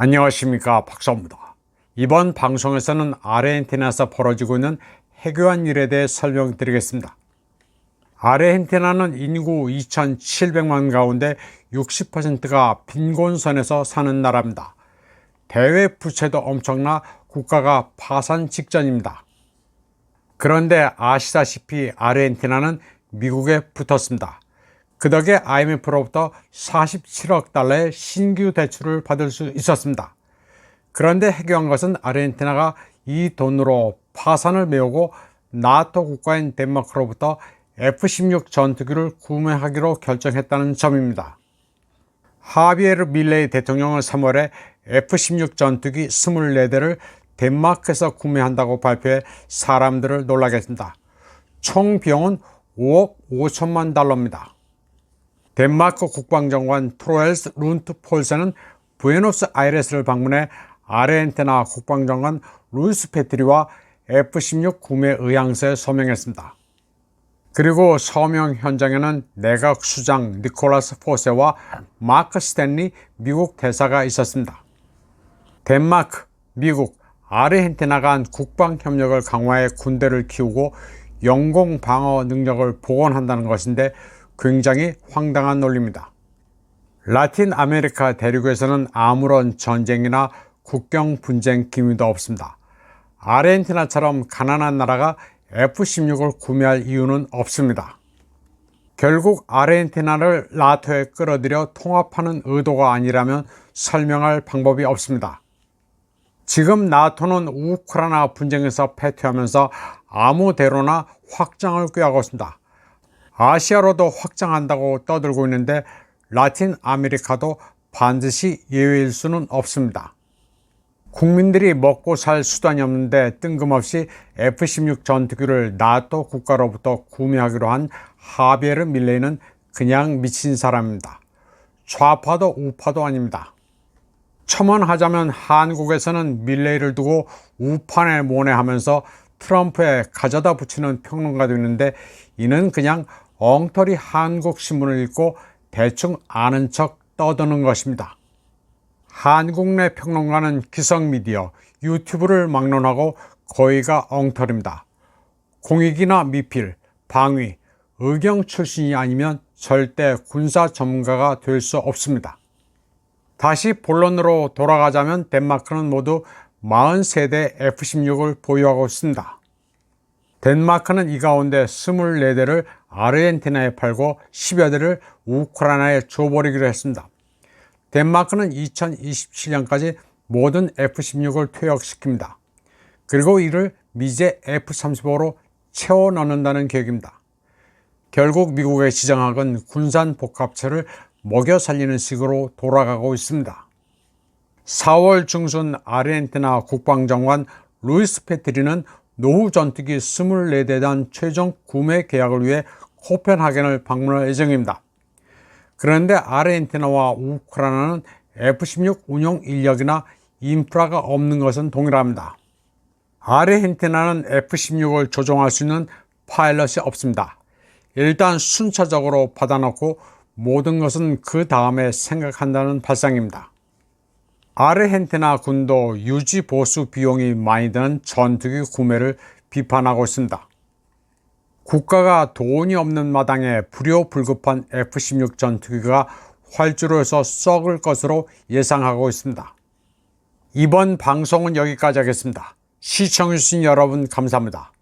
안녕하십니까 박사입니다. 이번 방송에서는 아르헨티나에서 벌어지고 있는 해교한 일에 대해 설명드리겠습니다. 아르헨티나는 인구 2,700만 가운데 60%가 빈곤선에서 사는 나라입니다. 대외 부채도 엄청나 국가가 파산 직전입니다. 그런데 아시다시피 아르헨티나는 미국에 붙었습니다. 그 덕에 IMF로부터 47억 달러의 신규 대출을 받을 수 있었습니다. 그런데 해교한 것은 아르헨티나가 이 돈으로 파산을 메우고 나토 국가인 덴마크로부터 F-16 전투기를 구매하기로 결정했다는 점입니다. 하비에르 밀레이 대통령은 3월에 F-16 전투기 24대를 덴마크에서 구매한다고 발표해 사람들을 놀라게 했습니다. 총 비용은 5억 5천만 달러입니다. 덴마크 국방장관 트로엘스 룬트 폴세는 부에노스 아이레스를 방문해 아르헨티나 국방장관 루이스 페트리와 F-16 구매 의향서에 서명했습니다. 그리고 서명 현장에는 내각 수장 니콜라스 포세와 마크 스탠리 미국 대사가 있었습니다. 덴마크, 미국, 아르헨티나가 한 국방 협력을 강화해 군대를 키우고 영공 방어 능력을 복원한다는 것인데 굉장히 황당한 논리입니다. 라틴 아메리카 대륙에서는 아무런 전쟁이나 국경 분쟁 기미도 없습니다. 아르헨티나처럼 가난한 나라가 F-16을 구매할 이유는 없습니다. 결국 아르헨티나를 나토에 끌어들여 통합하는 의도가 아니라면 설명할 방법이 없습니다. 지금 나토는 우크라이나 분쟁에서 패퇴하면서 아무 대로나 확장을 꾀하고 있습니다. 아시아로도 확장한다고 떠들고 있는데 라틴 아메리카도 반드시 예외일 수는 없습니다. 국민들이 먹고 살 수단이 없는데 뜬금없이 F-16 전투기를 나토 국가로부터 구매하기로 한 하베르 밀레이는 그냥 미친 사람입니다. 좌파도 우파도 아닙니다. 첨언하자면 한국에서는 밀레이를 두고 우판에 모내하면서 트럼프에 가져다 붙이는 평론가도 있는데 이는 그냥 엉터리 한국 신문을 읽고 대충 아는 척 떠드는 것입니다. 한국 내 평론가는 기성미디어, 유튜브를 막론하고 거의가 엉터리입니다. 공익이나 미필, 방위, 의경 출신이 아니면 절대 군사 전문가가 될 수 없습니다. 다시 본론으로 돌아가자면 덴마크는 모두 40세대 F-16을 보유하고 있습니다. 덴마크는 이 가운데 24대를 아르헨티나에 팔고 10여 대를 우크라이나에 줘버리기로 했습니다. 덴마크는 2027년까지 모든 F-16을 퇴역시킵니다. 그리고 이를 미제 F-35로 채워 넣는다는 계획입니다. 결국 미국의 지정학은 군산 복합체를 먹여 살리는 식으로 돌아가고 있습니다. 4월 중순 아르헨티나 국방장관 루이스 페트리는 노후 전투기 24대 단 최종 구매 계약을 위해 코펜하겐을 방문할 예정입니다. 그런데 아르헨티나와 우크라이나는 F-16 운용 인력이나 인프라가 없는 것은 동일합니다. 아르헨티나는 F-16을 조종할 수 있는 파일럿이 없습니다. 일단 순차적으로 받아놓고 모든 것은 그 다음에 생각한다는 발상입니다. 아르헨티나 군도 유지 보수 비용이 많이 드는 전투기 구매를 비판하고 있습니다. 국가가 돈이 없는 마당에 불효불급한 F-16 전투기가 활주로 해서 썩을 것으로 예상하고 있습니다. 이번 방송은 여기까지 하겠습니다. 시청해주신 여러분 감사합니다.